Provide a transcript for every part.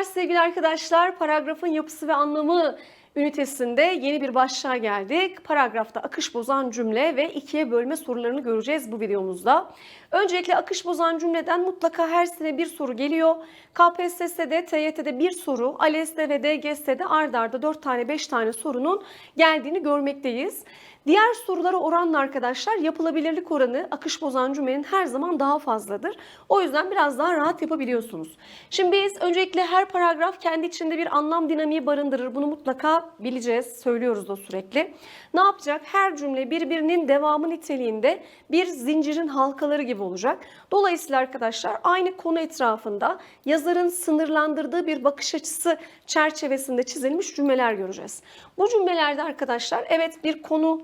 Merhabalar sevgili arkadaşlar. Paragrafın yapısı ve anlamı ünitesinde yeni bir başlığa geldik. Paragrafta akış bozan cümle ve ikiye bölme sorularını göreceğiz bu videomuzda. Öncelikle akış bozan cümleden mutlaka her sene bir soru geliyor. KPSS'de, TYT'de bir soru, ALES'te ve DGS'de ard arda 4 tane 5 tane sorunun geldiğini görmekteyiz. Diğer sorulara oranla arkadaşlar yapılabilirlik oranı akış bozan cümlenin her zaman daha fazladır. O yüzden biraz daha rahat yapabiliyorsunuz. Şimdi biz öncelikle her paragraf kendi içinde bir anlam dinamiği barındırır. Bunu mutlaka bileceğiz, söylüyoruz da sürekli. Ne yapacak? Her cümle birbirinin devamı niteliğinde bir zincirin halkaları gibi olacak. Dolayısıyla arkadaşlar aynı konu etrafında yazarın sınırlandırdığı bir bakış açısı çerçevesinde çizilmiş cümleler göreceğiz. Bu cümlelerde arkadaşlar evet bir konu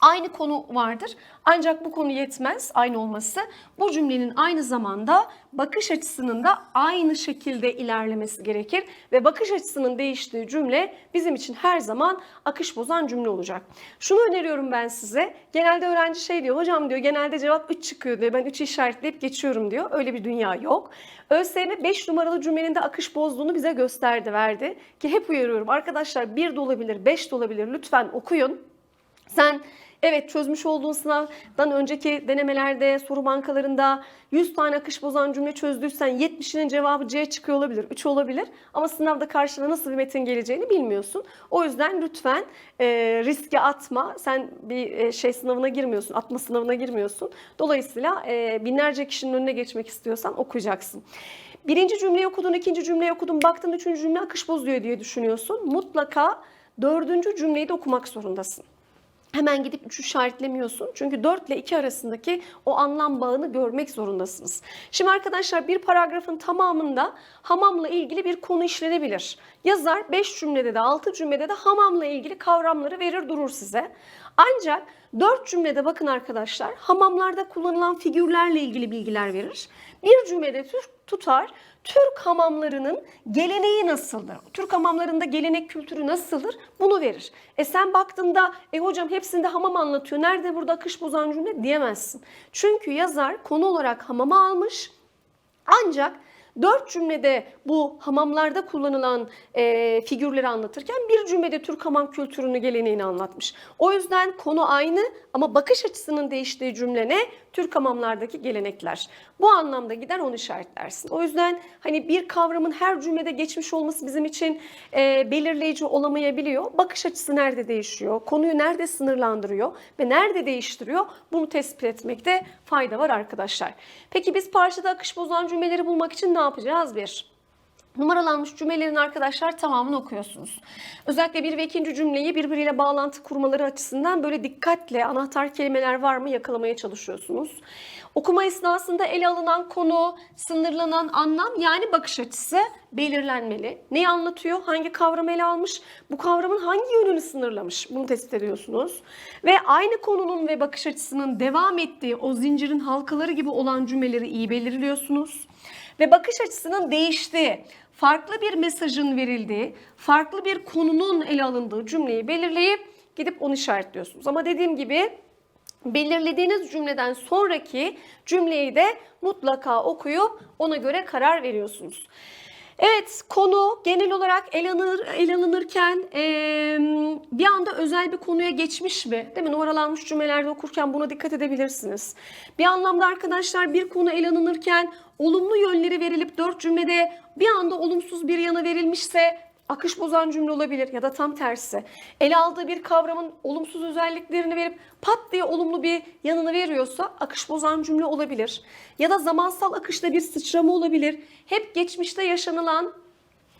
Aynı konu vardır ancak bu konu yetmez aynı olması. Bu cümlenin aynı zamanda bakış açısının da aynı şekilde ilerlemesi gerekir. Ve bakış açısının değiştiği cümle bizim için her zaman akış bozan cümle olacak. Şunu öneriyorum ben size. Genelde öğrenci şey diyor hocam diyor genelde cevap 3 çıkıyor diyor. Ben 3'ü işaretleyip geçiyorum diyor. Öyle bir dünya yok. ÖSYM 5 numaralı cümlenin de akış bozduğunu bize gösterdi verdi. Ki hep uyarıyorum arkadaşlar 1 de olabilir 5 de olabilir lütfen okuyun. Sen Evet çözmüş olduğun sınavdan önceki denemelerde, soru bankalarında 100 tane akış bozan cümle çözdüysen 70'inin cevabı C çıkıyor olabilir, 3 olabilir. Ama sınavda karşına nasıl bir metin geleceğini bilmiyorsun. O yüzden lütfen e, riske atma. Sen bir e, şey sınavına girmiyorsun, atma sınavına girmiyorsun. Dolayısıyla e, binlerce kişinin önüne geçmek istiyorsan okuyacaksın. Birinci cümleyi okudun, ikinci cümleyi okudun, baktın üçüncü cümle akış bozuyor diye düşünüyorsun. Mutlaka dördüncü cümleyi de okumak zorundasın hemen gidip 3 işaretlemiyorsun. Çünkü 4 ile 2 arasındaki o anlam bağını görmek zorundasınız. Şimdi arkadaşlar bir paragrafın tamamında hamamla ilgili bir konu işlenebilir. Yazar 5 cümlede de 6 cümlede de hamamla ilgili kavramları verir durur size. Ancak 4 cümlede bakın arkadaşlar hamamlarda kullanılan figürlerle ilgili bilgiler verir. Bir cümlede tutar Türk hamamlarının geleneği nasıldır? Türk hamamlarında gelenek kültürü nasıldır? Bunu verir. E sen baktığında e hocam hepsinde hamam anlatıyor. Nerede burada akış bozan cümle diyemezsin. Çünkü yazar konu olarak hamama almış. Ancak Dört cümlede bu hamamlarda kullanılan e, figürleri anlatırken bir cümlede Türk hamam kültürünü, geleneğini anlatmış. O yüzden konu aynı ama bakış açısının değiştiği cümle ne? Türk hamamlardaki gelenekler. Bu anlamda gider onu işaretlersin. O yüzden hani bir kavramın her cümlede geçmiş olması bizim için e, belirleyici olamayabiliyor. Bakış açısı nerede değişiyor? Konuyu nerede sınırlandırıyor? Ve nerede değiştiriyor? Bunu tespit etmekte fayda var arkadaşlar. Peki biz parçada akış bozan cümleleri bulmak için ne yapacağız? Bir, Numaralanmış cümlelerin arkadaşlar tamamını okuyorsunuz. Özellikle bir ve ikinci cümleyi birbiriyle bağlantı kurmaları açısından böyle dikkatle anahtar kelimeler var mı yakalamaya çalışıyorsunuz. Okuma esnasında ele alınan konu, sınırlanan anlam yani bakış açısı belirlenmeli. Neyi anlatıyor? Hangi kavramı ele almış? Bu kavramın hangi yönünü sınırlamış? Bunu tespit ediyorsunuz. Ve aynı konunun ve bakış açısının devam ettiği o zincirin halkaları gibi olan cümleleri iyi belirliyorsunuz ve bakış açısının değiştiği, farklı bir mesajın verildiği, farklı bir konunun ele alındığı cümleyi belirleyip gidip onu işaretliyorsunuz. Ama dediğim gibi belirlediğiniz cümleden sonraki cümleyi de mutlaka okuyup ona göre karar veriyorsunuz. Evet konu genel olarak ele, alınır, ele alınırken e, bir anda özel bir konuya geçmiş mi? Değil mi? Numaralanmış cümlelerde okurken buna dikkat edebilirsiniz. Bir anlamda arkadaşlar bir konu ele alınırken olumlu yönleri verilip dört cümlede bir anda olumsuz bir yana verilmişse akış bozan cümle olabilir ya da tam tersi. Ele aldığı bir kavramın olumsuz özelliklerini verip pat diye olumlu bir yanını veriyorsa akış bozan cümle olabilir. Ya da zamansal akışta bir sıçrama olabilir. Hep geçmişte yaşanılan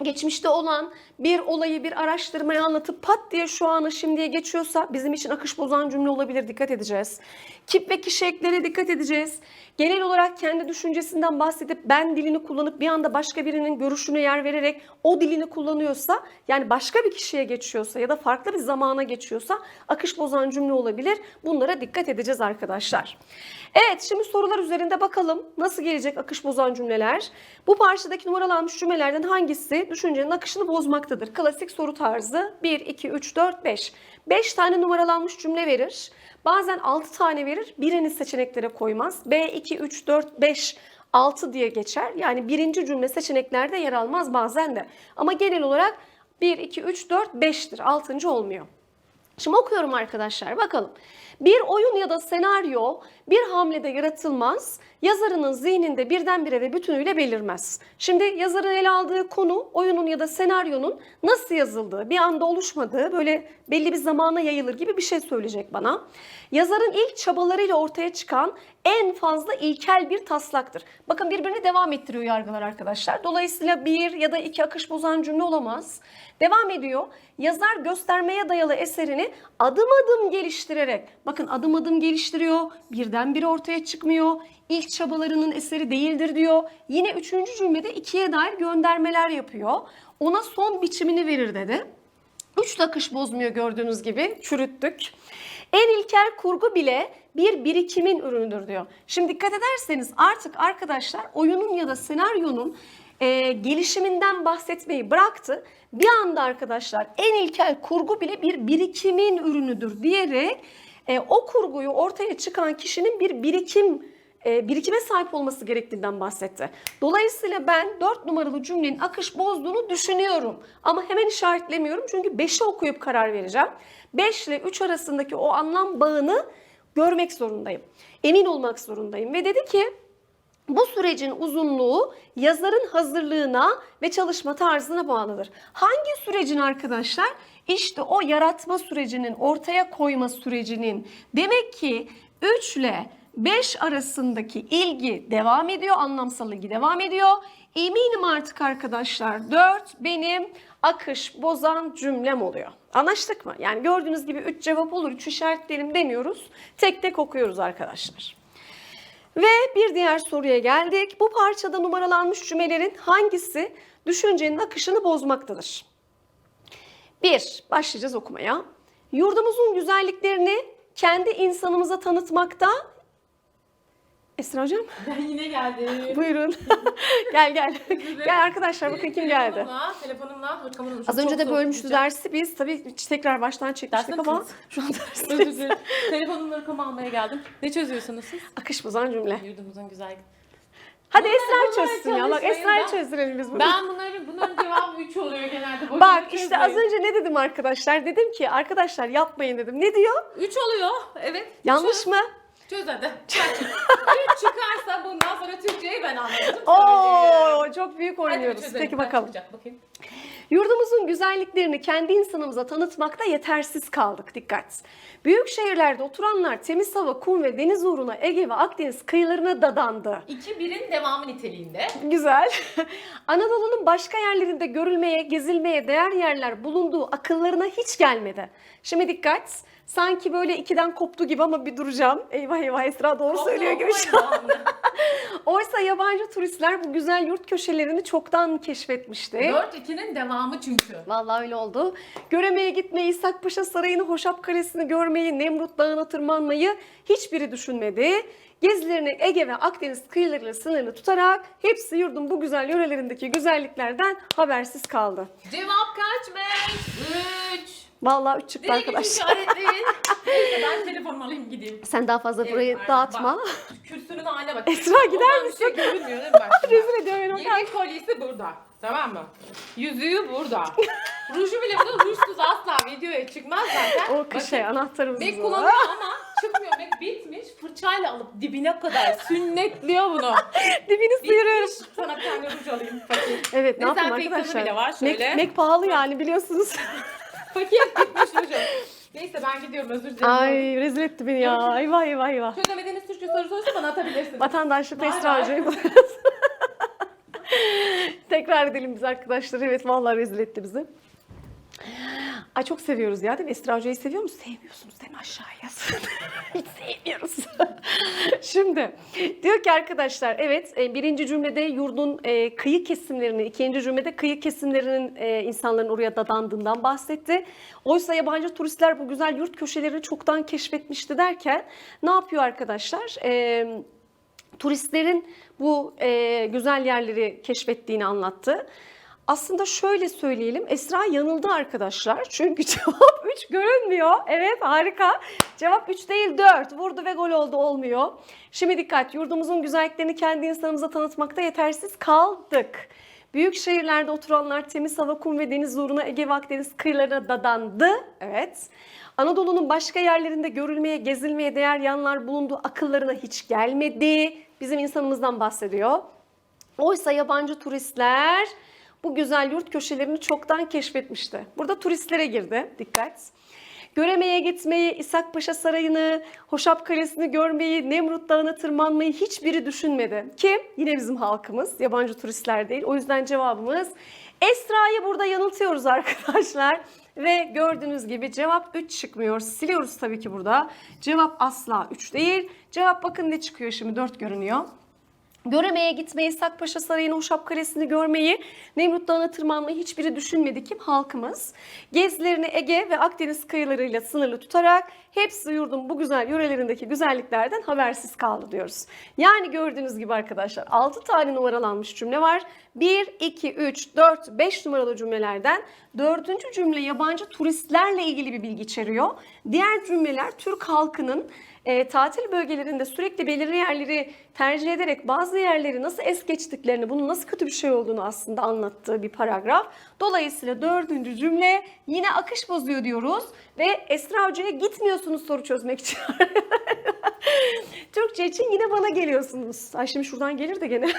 geçmişte olan bir olayı, bir araştırmayı anlatıp pat diye şu anı şimdiye geçiyorsa bizim için akış bozan cümle olabilir. Dikkat edeceğiz. Kip ve kişi eklerine dikkat edeceğiz. Genel olarak kendi düşüncesinden bahsedip ben dilini kullanıp bir anda başka birinin görüşüne yer vererek o dilini kullanıyorsa yani başka bir kişiye geçiyorsa ya da farklı bir zamana geçiyorsa akış bozan cümle olabilir. Bunlara dikkat edeceğiz arkadaşlar. Evet şimdi sorular üzerinde bakalım nasıl gelecek akış bozan cümleler. Bu parçadaki numaralanmış cümlelerden hangisi düşüncenin akışını bozmaktadır? Klasik soru tarzı 1, 2, 3, 4, 5. 5 tane numaralanmış cümle verir. Bazen 6 tane verir. Birini seçeneklere koymaz. B, 2, 3, 4, 5 6 diye geçer. Yani birinci cümle seçeneklerde yer almaz bazen de. Ama genel olarak 1, 2, 3, 4, 5'tir. 6. olmuyor. Şimdi okuyorum arkadaşlar bakalım. Bir oyun ya da senaryo bir hamlede yaratılmaz, yazarının zihninde birdenbire ve bütünüyle belirmez. Şimdi yazarın ele aldığı konu oyunun ya da senaryonun nasıl yazıldığı, bir anda oluşmadığı, böyle belli bir zamana yayılır gibi bir şey söyleyecek bana. Yazarın ilk çabalarıyla ortaya çıkan en fazla ilkel bir taslaktır. Bakın birbirini devam ettiriyor yargılar arkadaşlar. Dolayısıyla bir ya da iki akış bozan cümle olamaz. Devam ediyor. Yazar göstermeye dayalı eserini adım adım geliştirerek, bakın adım adım geliştiriyor, birdenbire ortaya çıkmıyor, ilk çabalarının eseri değildir diyor. Yine üçüncü cümlede ikiye dair göndermeler yapıyor. Ona son biçimini verir dedi. Üç de akış bozmuyor gördüğünüz gibi, çürüttük. En ilkel kurgu bile bir birikimin ürünüdür diyor. Şimdi dikkat ederseniz artık arkadaşlar oyunun ya da senaryonun e, gelişiminden bahsetmeyi bıraktı. Bir anda arkadaşlar en ilkel kurgu bile bir birikimin ürünüdür diyerek e, o kurguyu ortaya çıkan kişinin bir birikim e, birikime sahip olması gerektiğinden bahsetti. Dolayısıyla ben 4 numaralı cümlenin akış bozduğunu düşünüyorum. Ama hemen işaretlemiyorum çünkü 5'i okuyup karar vereceğim. 5 ile 3 arasındaki o anlam bağını görmek zorundayım. Emin olmak zorundayım. Ve dedi ki bu sürecin uzunluğu yazarın hazırlığına ve çalışma tarzına bağlıdır. Hangi sürecin arkadaşlar? İşte o yaratma sürecinin, ortaya koyma sürecinin. Demek ki 3 ile 5 arasındaki ilgi devam ediyor, anlamsal ilgi devam ediyor. Eminim artık arkadaşlar 4 benim akış bozan cümlem oluyor. Anlaştık mı? Yani gördüğünüz gibi 3 cevap olur, 3 işaretleyelim demiyoruz. Tek tek okuyoruz arkadaşlar. Ve bir diğer soruya geldik. Bu parçada numaralanmış cümlelerin hangisi düşüncenin akışını bozmaktadır? Bir, başlayacağız okumaya. Yurdumuzun güzelliklerini kendi insanımıza tanıtmakta... Esra hocam Ben yine geldim. buyurun. gel gel. gel arkadaşlar bakın kim geldi. Telefonumla, telefonumla hırkamı unutmuşum. Az önce de bölmüştü dersi biz tabii tekrar baştan çekmiştik ama şu an ders Özür dilerim. Telefonumla hırkamı almaya geldim. Ne çözüyorsunuz siz? akış bozan cümle. Yurdumuzun güzel. Hadi Bunlar- Esra çözsün ya. Bak çalışmayın. Esra'yı Ben- çözdürelim biz bunu. Ben bunların, bunların cevabı 3 oluyor genelde. Boşuna Bak işte az önce ne dedim arkadaşlar? Dedim ki arkadaşlar yapmayın dedim. Ne diyor? 3 oluyor. Evet. Yanlış mı? Çöz hadi. 3 çıkarsa bundan sonra Türkçeyi ben anladım. Oo çok büyük Hadi oynuyoruz. çözelim. Peki bakalım. çıkacak bakayım. Yurdumuzun güzelliklerini kendi insanımıza tanıtmakta yetersiz kaldık. Dikkat. Büyük şehirlerde oturanlar temiz hava, kum ve deniz uğruna Ege ve Akdeniz kıyılarına dadandı. 2-1'in devamı niteliğinde. Güzel. Anadolu'nun başka yerlerinde görülmeye, gezilmeye değer yerler bulunduğu akıllarına hiç gelmedi. Şimdi dikkat. Sanki böyle ikiden koptu gibi ama bir duracağım. Eyvah eyvah Esra doğru söylüyor gibi şu an. Oysa yabancı turistler bu güzel yurt köşelerini çoktan keşfetmişti. 4-2'nin devamı çünkü. Vallahi öyle oldu. Göremeye gitmeyi, İshak Paşa Sarayı'nı, Hoşap Kalesi'ni görmeyi, Nemrut Dağı'na tırmanmayı hiçbiri düşünmedi. Gezilerini Ege ve Akdeniz kıyılarıyla sınırlı tutarak hepsi yurdun bu güzel yörelerindeki güzelliklerden habersiz kaldı. Cevap kaç be? 3. Vallahi üç çıktı Direkt üç arkadaşlar. işaretleyin. Neyse ben telefonumu alayım gideyim. Sen daha fazla Evet, burayı aynen. dağıtma. Bak, kürsünün haline bak. Esra, gider Oradan? Bir şey görünmüyor değil mi bak şimdi? Rezil ediyor beni o kadar. Yedek kolyesi burada. Tamam mı? Yüzüğü burada. Ruju bile burada. Rujsuz asla videoya çıkmaz zaten. O şey anahtarımız Mac kullanıyor ama çıkmıyor. Mac bitmiş. Fırçayla alıp dibine kadar sünnetliyor bunu. Dibini sıyırıyorum. Bitmiş. Sana bir tane ruj alayım fakir. Evet ne yapayım Dezenfektanı arkadaşlar? bile var Mac, şöyle. Mac pahalı yani biliyorsunuz. Fakir bitmiş rujum. Neyse ben gidiyorum özür dilerim. Ay rezil etti beni ya. Eyvah eyvah eyvah. Çözemediğiniz Türkçe soru sorsa bana atabilirsiniz. Vatandaşlık bay. Hoca'yı bulacağız. Tekrar edelim biz arkadaşlar. Evet vallahi rezil etti bizi. Ay çok seviyoruz ya değil mi? Esra Hoca'yı seviyor musunuz? Sevmiyorsunuz değil mi? Aşağıya yazın. Hiç sevmiyoruz. Şimdi diyor ki arkadaşlar evet e, birinci cümlede yurdun e, kıyı kesimlerini, ikinci cümlede kıyı kesimlerinin e, insanların oraya dadandığından bahsetti. Oysa yabancı turistler bu güzel yurt köşelerini çoktan keşfetmişti derken ne yapıyor arkadaşlar? Turistlerin bu güzel yerleri keşfettiğini anlattı. Aslında şöyle söyleyelim. Esra yanıldı arkadaşlar. Çünkü cevap 3 görünmüyor. Evet harika. Cevap 3 değil 4. Vurdu ve gol oldu olmuyor. Şimdi dikkat. Yurdumuzun güzelliklerini kendi insanımıza tanıtmakta yetersiz kaldık. Büyük şehirlerde oturanlar temiz hava, kum ve deniz uğruna Ege ve Akdeniz kıyılarına dadandı. Evet. Anadolu'nun başka yerlerinde görülmeye, gezilmeye değer yanlar bulunduğu akıllarına hiç gelmedi. Bizim insanımızdan bahsediyor. Oysa yabancı turistler bu güzel yurt köşelerini çoktan keşfetmişti. Burada turistlere girdi. Dikkat. Göremeye gitmeyi, İshak Paşa Sarayı'nı, Hoşap Kalesi'ni görmeyi, Nemrut Dağı'na tırmanmayı hiçbiri düşünmedi. Kim? Yine bizim halkımız. Yabancı turistler değil. O yüzden cevabımız Esra'yı burada yanıltıyoruz arkadaşlar. Ve gördüğünüz gibi cevap 3 çıkmıyor. Siliyoruz tabii ki burada. Cevap asla 3 değil. Cevap bakın ne çıkıyor şimdi 4 görünüyor. Göremeye gitmeyi, Sakpaşa Sarayı'nı, Uşap Kalesi'ni görmeyi, Nemrut Dağı'na tırmanmayı hiçbiri düşünmedi kim? Halkımız. Gezilerini Ege ve Akdeniz kıyılarıyla sınırlı tutarak hepsi yurdun bu güzel yörelerindeki güzelliklerden habersiz kaldı diyoruz. Yani gördüğünüz gibi arkadaşlar 6 tane numaralanmış cümle var. 1, 2, 3, 4, 5 numaralı cümlelerden 4. cümle yabancı turistlerle ilgili bir bilgi içeriyor. Diğer cümleler Türk halkının e, tatil bölgelerinde sürekli belirli yerleri tercih ederek bazı yerleri nasıl es geçtiklerini, bunun nasıl kötü bir şey olduğunu aslında anlattığı bir paragraf. Dolayısıyla dördüncü cümle yine akış bozuyor diyoruz ve Esra Hoca'ya gitmiyorsunuz soru çözmek için. Türkçe için yine bana geliyorsunuz. Ay şimdi şuradan gelir de gene.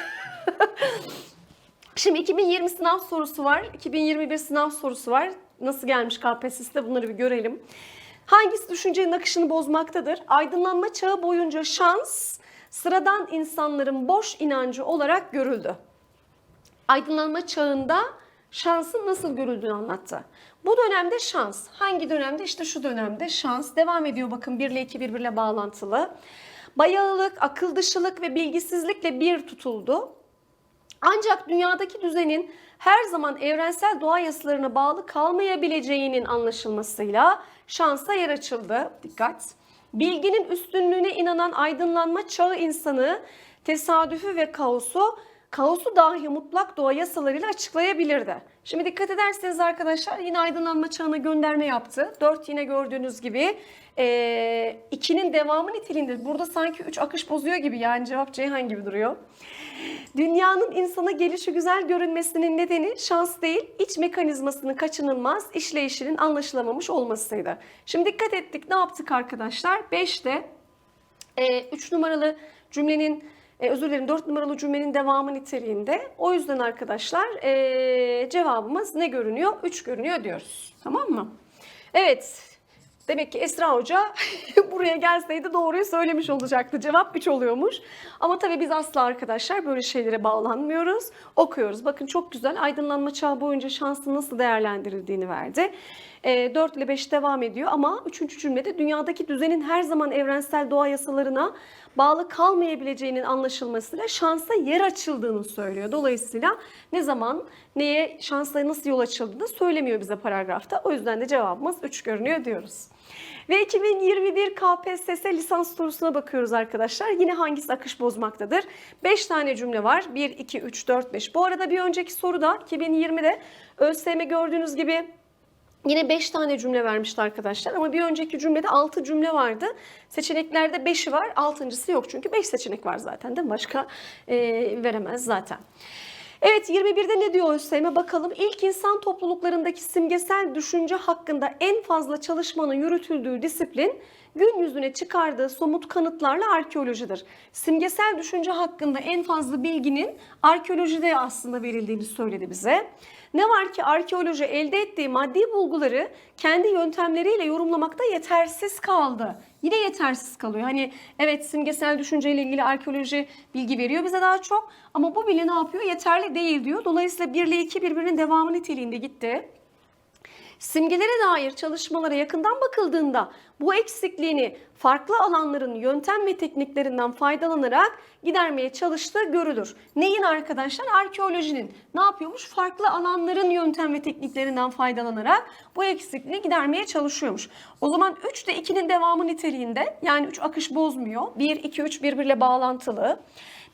Şimdi 2020 sınav sorusu var. 2021 sınav sorusu var. Nasıl gelmiş KPSS'de bunları bir görelim. Hangisi düşüncenin akışını bozmaktadır? Aydınlanma çağı boyunca şans sıradan insanların boş inancı olarak görüldü. Aydınlanma çağında şansın nasıl görüldüğünü anlattı. Bu dönemde şans. Hangi dönemde? İşte şu dönemde şans. Devam ediyor bakın 1 ile 2 birbirle bağlantılı. Bayağılık, akıl dışılık ve bilgisizlikle bir tutuldu. Ancak dünyadaki düzenin her zaman evrensel doğa yasalarına bağlı kalmayabileceğinin anlaşılmasıyla şansa yer açıldı. Dikkat. Bilginin üstünlüğüne inanan aydınlanma çağı insanı tesadüfü ve kaosu kaosu dahi mutlak doğa yasalarıyla açıklayabilirdi. Şimdi dikkat ederseniz arkadaşlar yine aydınlanma çağına gönderme yaptı. 4 yine gördüğünüz gibi 2'nin devamı niteliğinde. Burada sanki 3 akış bozuyor gibi yani cevap Ceyhan gibi duruyor. Dünyanın insana gelişi güzel görünmesinin nedeni şans değil, iç mekanizmasının kaçınılmaz işleyişinin anlaşılamamış olmasıydı. Şimdi dikkat ettik ne yaptık arkadaşlar? 5'te 3 numaralı cümlenin e, özür dilerim 4 numaralı cümlenin devamı niteliğinde. O yüzden arkadaşlar e, cevabımız ne görünüyor? 3 görünüyor diyoruz. Tamam mı? Evet. Demek ki Esra Hoca buraya gelseydi doğruyu söylemiş olacaktı. Cevap 3 oluyormuş. Ama tabii biz asla arkadaşlar böyle şeylere bağlanmıyoruz. Okuyoruz. Bakın çok güzel aydınlanma çağı boyunca şansın nasıl değerlendirildiğini verdi. E, 4 ile 5 devam ediyor ama 3. cümlede dünyadaki düzenin her zaman evrensel doğa yasalarına bağlı kalmayabileceğinin anlaşılmasıyla şansa yer açıldığını söylüyor. Dolayısıyla ne zaman neye şansla nasıl yol açıldığını söylemiyor bize paragrafta. O yüzden de cevabımız 3 görünüyor diyoruz. Ve 2021 KPSS lisans sorusuna bakıyoruz arkadaşlar. Yine hangisi akış bozmaktadır? 5 tane cümle var. 1, 2, 3, 4, 5. Bu arada bir önceki soruda 2020'de ÖSYM gördüğünüz gibi Yine 5 tane cümle vermişti arkadaşlar ama bir önceki cümlede 6 cümle vardı. Seçeneklerde 5'i var, 6.sı yok çünkü 5 seçenek var zaten mi? Başka e, veremez zaten. Evet 21'de ne diyor ÖSYM bakalım. İlk insan topluluklarındaki simgesel düşünce hakkında en fazla çalışmanın yürütüldüğü disiplin gün yüzüne çıkardığı somut kanıtlarla arkeolojidir. Simgesel düşünce hakkında en fazla bilginin arkeolojide aslında verildiğini söyledi bize. Ne var ki arkeoloji elde ettiği maddi bulguları kendi yöntemleriyle yorumlamakta yetersiz kaldı. Yine yetersiz kalıyor. Hani evet simgesel düşünceyle ilgili arkeoloji bilgi veriyor bize daha çok ama bu bile ne yapıyor? Yeterli değil diyor. Dolayısıyla 1 ile 2 birbirinin devamı niteliğinde gitti. Simgelere dair çalışmalara yakından bakıldığında bu eksikliğini farklı alanların yöntem ve tekniklerinden faydalanarak gidermeye çalıştığı görülür. Neyin arkadaşlar? Arkeolojinin. Ne yapıyormuş? Farklı alanların yöntem ve tekniklerinden faydalanarak bu eksikliği gidermeye çalışıyormuş. O zaman 3 de 2'nin devamı niteliğinde yani 3 akış bozmuyor. 1, 2, 3 birbiriyle bağlantılı.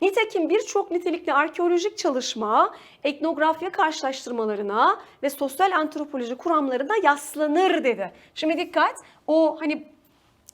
Nitekim birçok nitelikli arkeolojik çalışma etnografya karşılaştırmalarına ve sosyal antropoloji kuramlarına yaslanır dedi. Şimdi dikkat o hani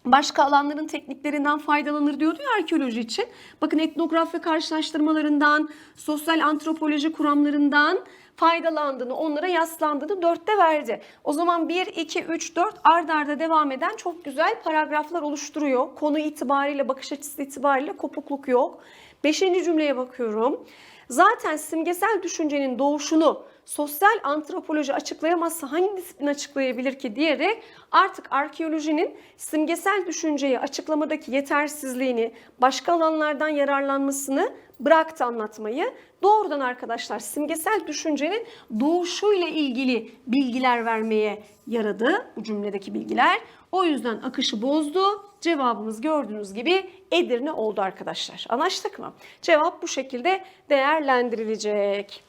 başka alanların tekniklerinden faydalanır diyordu ya arkeoloji için. Bakın etnografya karşılaştırmalarından, sosyal antropoloji kuramlarından faydalandığını, onlara yaslandığını dörtte verdi. O zaman 1, 2, 3, 4 ard arda devam eden çok güzel paragraflar oluşturuyor. Konu itibariyle, bakış açısı itibariyle kopukluk yok. Beşinci cümleye bakıyorum. Zaten simgesel düşüncenin doğuşunu sosyal antropoloji açıklayamazsa hangi disiplin açıklayabilir ki diyerek artık arkeolojinin simgesel düşünceyi açıklamadaki yetersizliğini, başka alanlardan yararlanmasını bıraktı anlatmayı. Doğrudan arkadaşlar simgesel düşüncenin doğuşuyla ilgili bilgiler vermeye yaradı bu cümledeki bilgiler. O yüzden akışı bozdu. Cevabımız gördüğünüz gibi Edirne oldu arkadaşlar. Anlaştık mı? Cevap bu şekilde değerlendirilecek.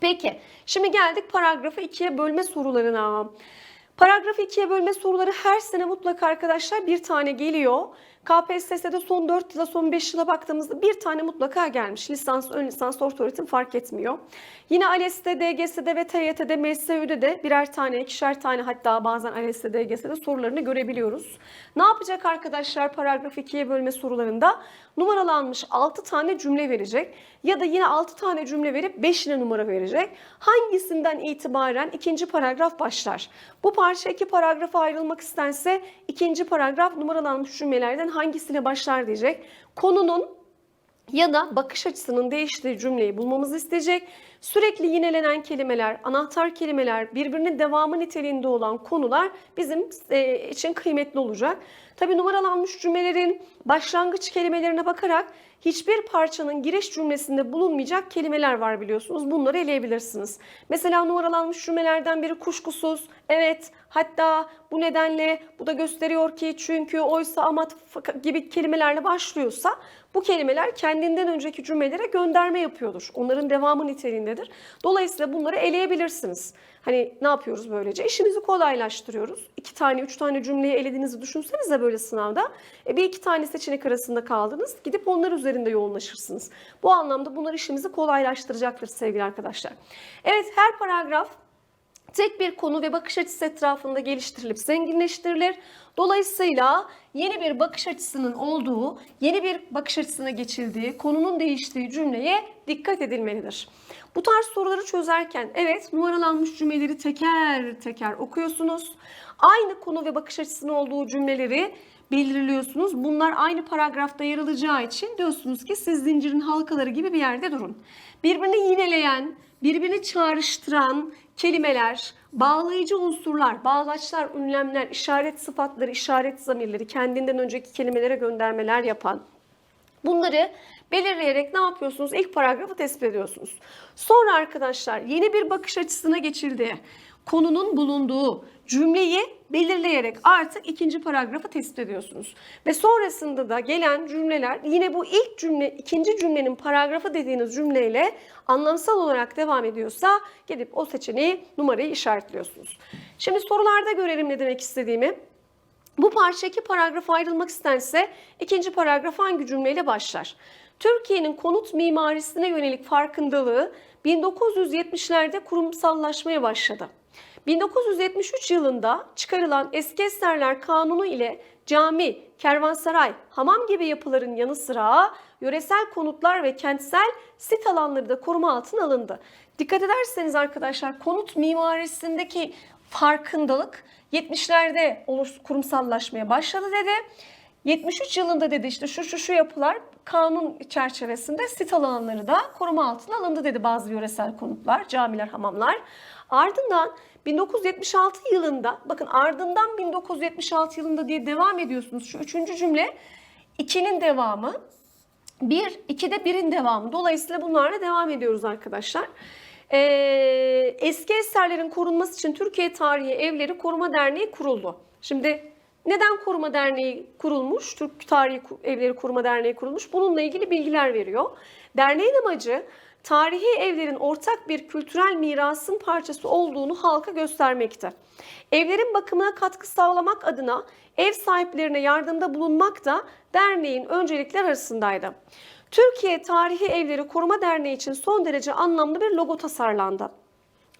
Peki, şimdi geldik paragrafı ikiye bölme sorularına. Paragrafı ikiye bölme soruları her sene mutlaka arkadaşlar bir tane geliyor. KPSS'de son 4 yıla son 5 yıla baktığımızda bir tane mutlaka gelmiş. Lisans, ön lisans, orta öğretim fark etmiyor. Yine ALES'te, DGS'de ve TYT'de, MSÜ'de de birer tane, ikişer tane hatta bazen ALES'te, DGS'de sorularını görebiliyoruz. Ne yapacak arkadaşlar paragraf 2'ye bölme sorularında? Numaralanmış 6 tane cümle verecek ya da yine 6 tane cümle verip 5'ine numara verecek. Hangisinden itibaren ikinci paragraf başlar? Bu parça iki paragrafa ayrılmak istense ikinci paragraf numaralanmış cümlelerden hangisine başlar diyecek. Konunun ya da bakış açısının değiştiği cümleyi bulmamızı isteyecek. Sürekli yinelenen kelimeler, anahtar kelimeler, birbirinin devamı niteliğinde olan konular bizim e, için kıymetli olacak. Tabi numaralanmış cümlelerin başlangıç kelimelerine bakarak hiçbir parçanın giriş cümlesinde bulunmayacak kelimeler var biliyorsunuz. Bunları eleyebilirsiniz. Mesela numaralanmış cümlelerden biri kuşkusuz, evet, hatta, bu nedenle, bu da gösteriyor ki, çünkü, oysa, ama gibi kelimelerle başlıyorsa bu kelimeler kendinden önceki cümlelere gönderme yapıyordur. Onların devamı niteliğindedir. Dolayısıyla bunları eleyebilirsiniz. Hani ne yapıyoruz böylece? İşimizi kolaylaştırıyoruz. İki tane, üç tane cümleyi elediğinizi düşünsenize böyle sınavda. E bir iki tane seçenek arasında kaldınız. Gidip onlar üzerinde yoğunlaşırsınız. Bu anlamda bunlar işimizi kolaylaştıracaktır sevgili arkadaşlar. Evet her paragraf tek bir konu ve bakış açısı etrafında geliştirilip zenginleştirilir. Dolayısıyla yeni bir bakış açısının olduğu, yeni bir bakış açısına geçildiği, konunun değiştiği cümleye dikkat edilmelidir. Bu tarz soruları çözerken evet numaralanmış cümleleri teker teker okuyorsunuz. Aynı konu ve bakış açısının olduğu cümleleri belirliyorsunuz. Bunlar aynı paragrafta yer alacağı için diyorsunuz ki siz zincirin halkaları gibi bir yerde durun. Birbirini yineleyen, birbirini çağrıştıran kelimeler, bağlayıcı unsurlar, bağlaçlar, ünlemler, işaret sıfatları, işaret zamirleri, kendinden önceki kelimelere göndermeler yapan Bunları belirleyerek ne yapıyorsunuz? İlk paragrafı tespit ediyorsunuz. Sonra arkadaşlar yeni bir bakış açısına geçildi. Konunun bulunduğu cümleyi belirleyerek artık ikinci paragrafı tespit ediyorsunuz. Ve sonrasında da gelen cümleler yine bu ilk cümle, ikinci cümlenin paragrafı dediğiniz cümleyle anlamsal olarak devam ediyorsa gidip o seçeneği numarayı işaretliyorsunuz. Şimdi sorularda görelim ne demek istediğimi. Bu parça iki paragrafa ayrılmak istense ikinci paragraf hangi cümleyle başlar? Türkiye'nin konut mimarisine yönelik farkındalığı 1970'lerde kurumsallaşmaya başladı. 1973 yılında çıkarılan eski eserler kanunu ile cami, kervansaray, hamam gibi yapıların yanı sıra yöresel konutlar ve kentsel sit alanları da koruma altına alındı. Dikkat ederseniz arkadaşlar konut mimarisindeki farkındalık 70'lerde oluş, kurumsallaşmaya başladı dedi. 73 yılında dedi işte şu şu şu yapılar kanun çerçevesinde sit alanları da koruma altına alındı dedi bazı yöresel konutlar, camiler, hamamlar. Ardından 1976 yılında bakın ardından 1976 yılında diye devam ediyorsunuz. Şu üçüncü cümle 2'nin devamı. 1, 2'de 1'in devamı. Dolayısıyla bunlarla devam ediyoruz arkadaşlar. Ee, eski eserlerin korunması için Türkiye Tarihi Evleri Koruma Derneği kuruldu. Şimdi neden Koruma Derneği kurulmuş? Türk Tarihi Evleri Koruma Derneği kurulmuş. Bununla ilgili bilgiler veriyor. Derneğin amacı tarihi evlerin ortak bir kültürel mirasın parçası olduğunu halka göstermekte. Evlerin bakımına katkı sağlamak adına ev sahiplerine yardımda bulunmak da derneğin öncelikler arasındaydı. Türkiye Tarihi Evleri Koruma Derneği için son derece anlamlı bir logo tasarlandı.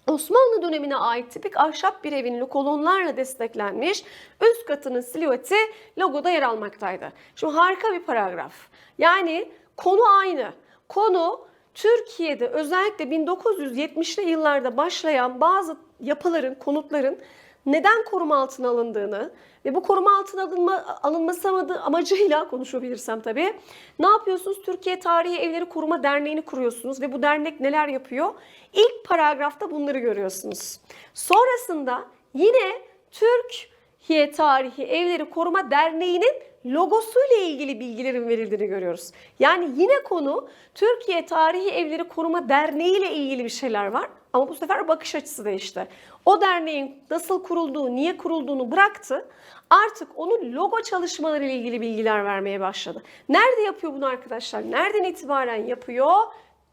Osmanlı dönemine ait tipik ahşap bir evin kolonlarla desteklenmiş üst katının silüeti logoda yer almaktaydı. Şimdi harika bir paragraf. Yani konu aynı. Konu Türkiye'de özellikle 1970'li yıllarda başlayan bazı yapıların, konutların neden koruma altına alındığını ve bu koruma altına alınma, alınması amacıyla konuşabilirsem tabii. Ne yapıyorsunuz? Türkiye Tarihi Evleri Koruma Derneği'ni kuruyorsunuz ve bu dernek neler yapıyor? İlk paragrafta bunları görüyorsunuz. Sonrasında yine Türkiye Tarihi Evleri Koruma Derneği'nin logosuyla ilgili bilgilerin verildiğini görüyoruz. Yani yine konu Türkiye Tarihi Evleri Koruma Derneği ile ilgili bir şeyler var. Ama bu sefer bakış açısı değişti. O derneğin nasıl kurulduğu, niye kurulduğunu bıraktı. Artık onun logo çalışmaları ile ilgili bilgiler vermeye başladı. Nerede yapıyor bunu arkadaşlar? Nereden itibaren yapıyor?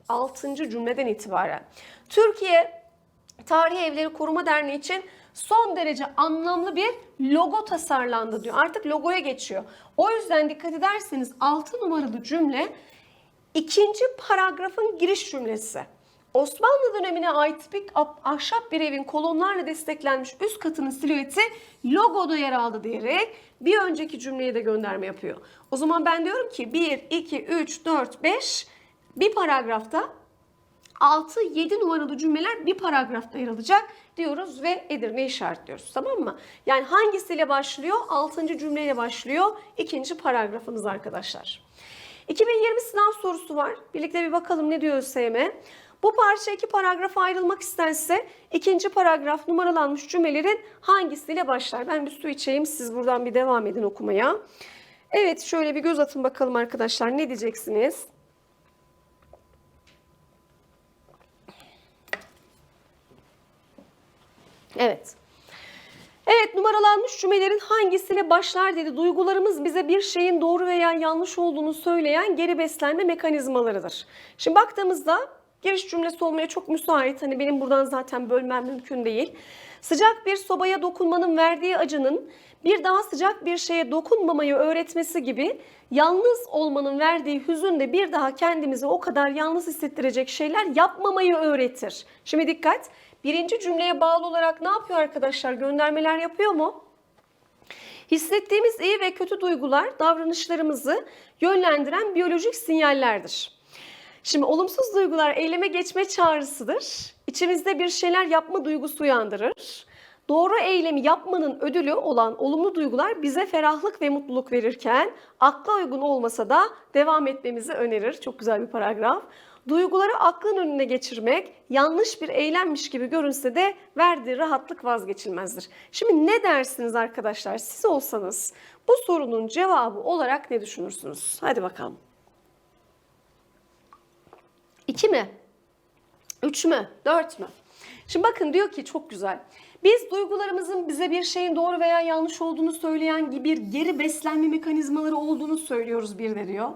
6. cümleden itibaren. Türkiye Tarihi Evleri Koruma Derneği için son derece anlamlı bir logo tasarlandı diyor. Artık logoya geçiyor. O yüzden dikkat ederseniz 6 numaralı cümle ikinci paragrafın giriş cümlesi. Osmanlı dönemine ait tipik ah- ahşap bir evin kolonlarla desteklenmiş üst katının silüeti logoda yer aldı diyerek bir önceki cümleye de gönderme yapıyor. O zaman ben diyorum ki 1, 2, 3, 4, 5 bir paragrafta 6, 7 numaralı cümleler bir paragrafta yer alacak diyoruz ve Edirne işaretliyoruz. Tamam mı? Yani hangisiyle başlıyor? 6. cümleyle başlıyor. ikinci paragrafınız arkadaşlar. 2020 sınav sorusu var. Birlikte bir bakalım ne diyor ÖSYM. Bu parça iki paragrafa ayrılmak istense ikinci paragraf numaralanmış cümlelerin hangisiyle başlar? Ben bir su içeyim siz buradan bir devam edin okumaya. Evet şöyle bir göz atın bakalım arkadaşlar ne diyeceksiniz? Evet. Evet numaralanmış cümlelerin hangisiyle başlar dedi. Duygularımız bize bir şeyin doğru veya yanlış olduğunu söyleyen geri beslenme mekanizmalarıdır. Şimdi baktığımızda giriş cümlesi olmaya çok müsait. Hani benim buradan zaten bölmem mümkün değil. Sıcak bir sobaya dokunmanın verdiği acının bir daha sıcak bir şeye dokunmamayı öğretmesi gibi yalnız olmanın verdiği hüzün de bir daha kendimizi o kadar yalnız hissettirecek şeyler yapmamayı öğretir. Şimdi dikkat. Birinci cümleye bağlı olarak ne yapıyor arkadaşlar? Göndermeler yapıyor mu? Hissettiğimiz iyi ve kötü duygular davranışlarımızı yönlendiren biyolojik sinyallerdir. Şimdi olumsuz duygular eyleme geçme çağrısıdır. İçimizde bir şeyler yapma duygusu uyandırır. Doğru eylemi yapmanın ödülü olan olumlu duygular bize ferahlık ve mutluluk verirken akla uygun olmasa da devam etmemizi önerir. Çok güzel bir paragraf. Duyguları aklın önüne geçirmek yanlış bir eylemmiş gibi görünse de verdiği rahatlık vazgeçilmezdir. Şimdi ne dersiniz arkadaşlar? Siz olsanız bu sorunun cevabı olarak ne düşünürsünüz? Hadi bakalım. İki mi? Üç mü? Dört mü? Şimdi bakın diyor ki çok güzel. Biz duygularımızın bize bir şeyin doğru veya yanlış olduğunu söyleyen gibi geri beslenme mekanizmaları olduğunu söylüyoruz bir de diyor.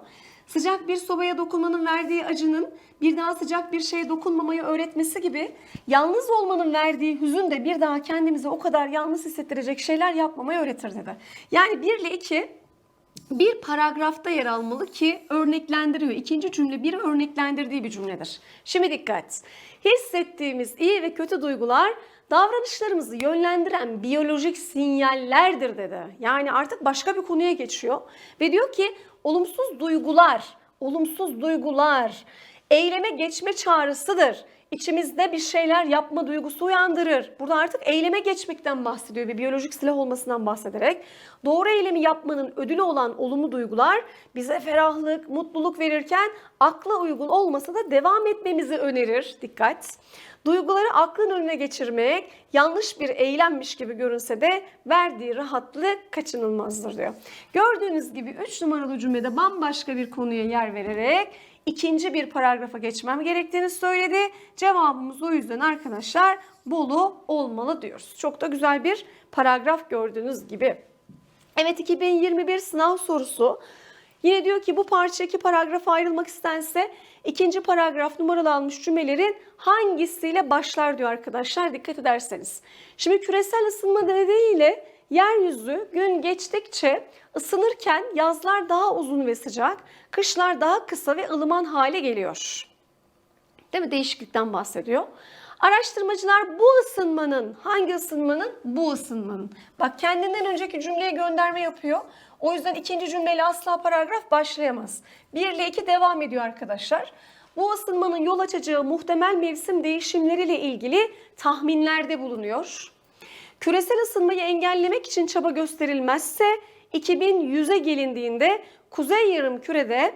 Sıcak bir sobaya dokunmanın verdiği acının bir daha sıcak bir şeye dokunmamayı öğretmesi gibi yalnız olmanın verdiği hüzün de bir daha kendimizi o kadar yalnız hissettirecek şeyler yapmamayı öğretir dedi. Yani 1 ile 2 bir paragrafta yer almalı ki örneklendiriyor. İkinci cümle bir örneklendirdiği bir cümledir. Şimdi dikkat. Hissettiğimiz iyi ve kötü duygular davranışlarımızı yönlendiren biyolojik sinyallerdir dedi. Yani artık başka bir konuya geçiyor ve diyor ki olumsuz duygular, olumsuz duygular eyleme geçme çağrısıdır. İçimizde bir şeyler yapma duygusu uyandırır. Burada artık eyleme geçmekten bahsediyor ve biyolojik silah olmasından bahsederek doğru eylemi yapmanın ödülü olan olumlu duygular bize ferahlık, mutluluk verirken akla uygun olmasa da devam etmemizi önerir. Dikkat. Duyguları aklın önüne geçirmek yanlış bir eylemmiş gibi görünse de verdiği rahatlık kaçınılmazdır diyor. Gördüğünüz gibi 3 numaralı cümlede bambaşka bir konuya yer vererek ikinci bir paragrafa geçmem gerektiğini söyledi. Cevabımız o yüzden arkadaşlar Bolu olmalı diyoruz. Çok da güzel bir paragraf gördüğünüz gibi. Evet 2021 sınav sorusu. Yine diyor ki bu parça iki paragrafa ayrılmak istense ikinci paragraf numaralı almış cümlelerin hangisiyle başlar diyor arkadaşlar dikkat ederseniz. Şimdi küresel ısınma nedeniyle yeryüzü gün geçtikçe Isınırken yazlar daha uzun ve sıcak, kışlar daha kısa ve ılıman hale geliyor. Değil mi? Değişiklikten bahsediyor. Araştırmacılar bu ısınmanın, hangi ısınmanın? Bu ısınmanın. Bak kendinden önceki cümleye gönderme yapıyor. O yüzden ikinci cümleyle asla paragraf başlayamaz. 1 ile 2 devam ediyor arkadaşlar. Bu ısınmanın yol açacağı muhtemel mevsim değişimleriyle ilgili tahminlerde bulunuyor. Küresel ısınmayı engellemek için çaba gösterilmezse 2100'e gelindiğinde Kuzey Yarımküre'de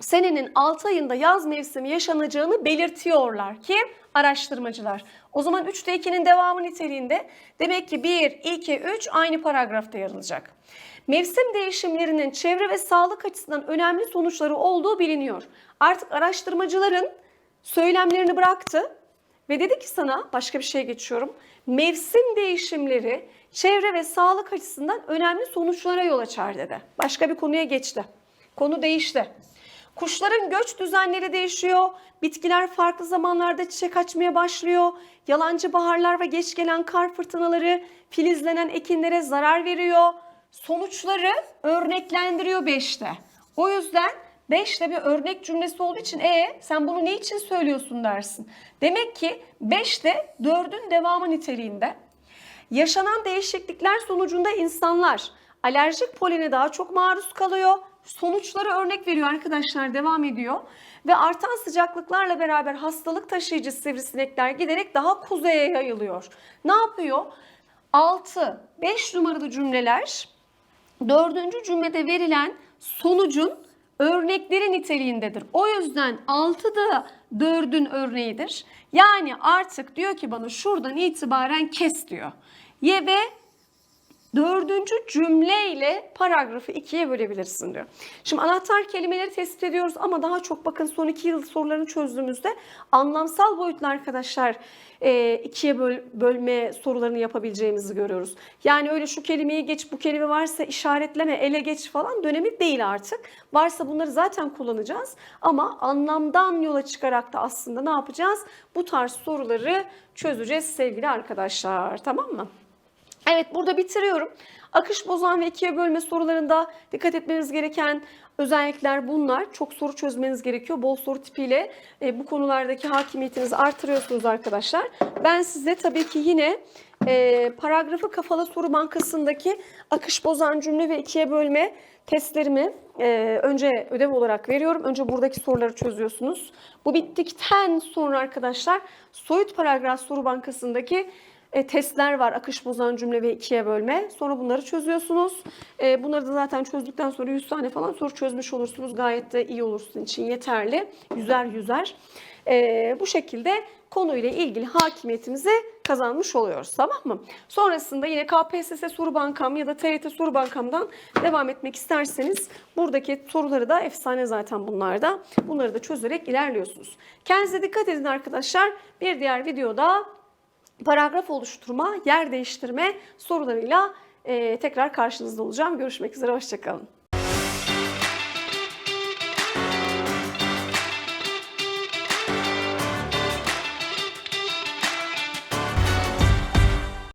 senenin 6 ayında yaz mevsimi yaşanacağını belirtiyorlar ki araştırmacılar. O zaman 3'te 2'nin devamı niteliğinde demek ki 1, 2, 3 aynı paragrafta yer alacak. Mevsim değişimlerinin çevre ve sağlık açısından önemli sonuçları olduğu biliniyor. Artık araştırmacıların söylemlerini bıraktı ve dedi ki sana başka bir şey geçiyorum. Mevsim değişimleri çevre ve sağlık açısından önemli sonuçlara yol açar dedi. Başka bir konuya geçti. Konu değişti. Kuşların göç düzenleri değişiyor. Bitkiler farklı zamanlarda çiçek açmaya başlıyor. Yalancı baharlar ve geç gelen kar fırtınaları filizlenen ekinlere zarar veriyor. Sonuçları örneklendiriyor 5'te. O yüzden 5'te bir örnek cümlesi olduğu için e sen bunu ne için söylüyorsun dersin. Demek ki 5'te 4'ün devamı niteliğinde. Yaşanan değişiklikler sonucunda insanlar alerjik polene daha çok maruz kalıyor. Sonuçları örnek veriyor arkadaşlar devam ediyor. Ve artan sıcaklıklarla beraber hastalık taşıyıcı sivrisinekler giderek daha kuzeye yayılıyor. Ne yapıyor? 6, 5 numaralı cümleler dördüncü cümlede verilen sonucun örnekleri niteliğindedir. O yüzden 6 da 4'ün örneğidir. Yani artık diyor ki bana şuradan itibaren kes diyor. Ye ve dördüncü cümleyle paragrafı ikiye bölebilirsin diyor. Şimdi anahtar kelimeleri tespit ediyoruz ama daha çok bakın son iki yıl sorularını çözdüğümüzde anlamsal boyutlu arkadaşlar e, ikiye böl, bölme sorularını yapabileceğimizi görüyoruz. Yani öyle şu kelimeyi geç bu kelime varsa işaretleme ele geç falan dönemi değil artık. Varsa bunları zaten kullanacağız ama anlamdan yola çıkarak da aslında ne yapacağız? Bu tarz soruları çözeceğiz sevgili arkadaşlar tamam mı? Evet burada bitiriyorum. Akış bozan ve ikiye bölme sorularında dikkat etmeniz gereken özellikler bunlar. Çok soru çözmeniz gerekiyor. Bol soru tipiyle e, bu konulardaki hakimiyetinizi artırıyorsunuz arkadaşlar. Ben size tabii ki yine e, paragrafı kafalı soru bankasındaki akış bozan cümle ve ikiye bölme testlerimi e, önce ödev olarak veriyorum. Önce buradaki soruları çözüyorsunuz. Bu bittikten sonra arkadaşlar soyut paragraf soru bankasındaki e, testler var. Akış bozan cümle ve ikiye bölme. Sonra bunları çözüyorsunuz. E, bunları da zaten çözdükten sonra 100 tane falan soru çözmüş olursunuz. Gayet de iyi olur sizin için yeterli. Yüzer yüzer. E, bu şekilde konuyla ilgili hakimiyetimizi kazanmış oluyoruz. Tamam mı? Sonrasında yine KPSS soru bankam ya da TYT soru bankamdan devam etmek isterseniz buradaki soruları da efsane zaten bunlarda. Bunları da çözerek ilerliyorsunuz. Kendinize dikkat edin arkadaşlar. Bir diğer videoda paragraf oluşturma, yer değiştirme sorularıyla tekrar karşınızda olacağım. Görüşmek üzere, hoşçakalın.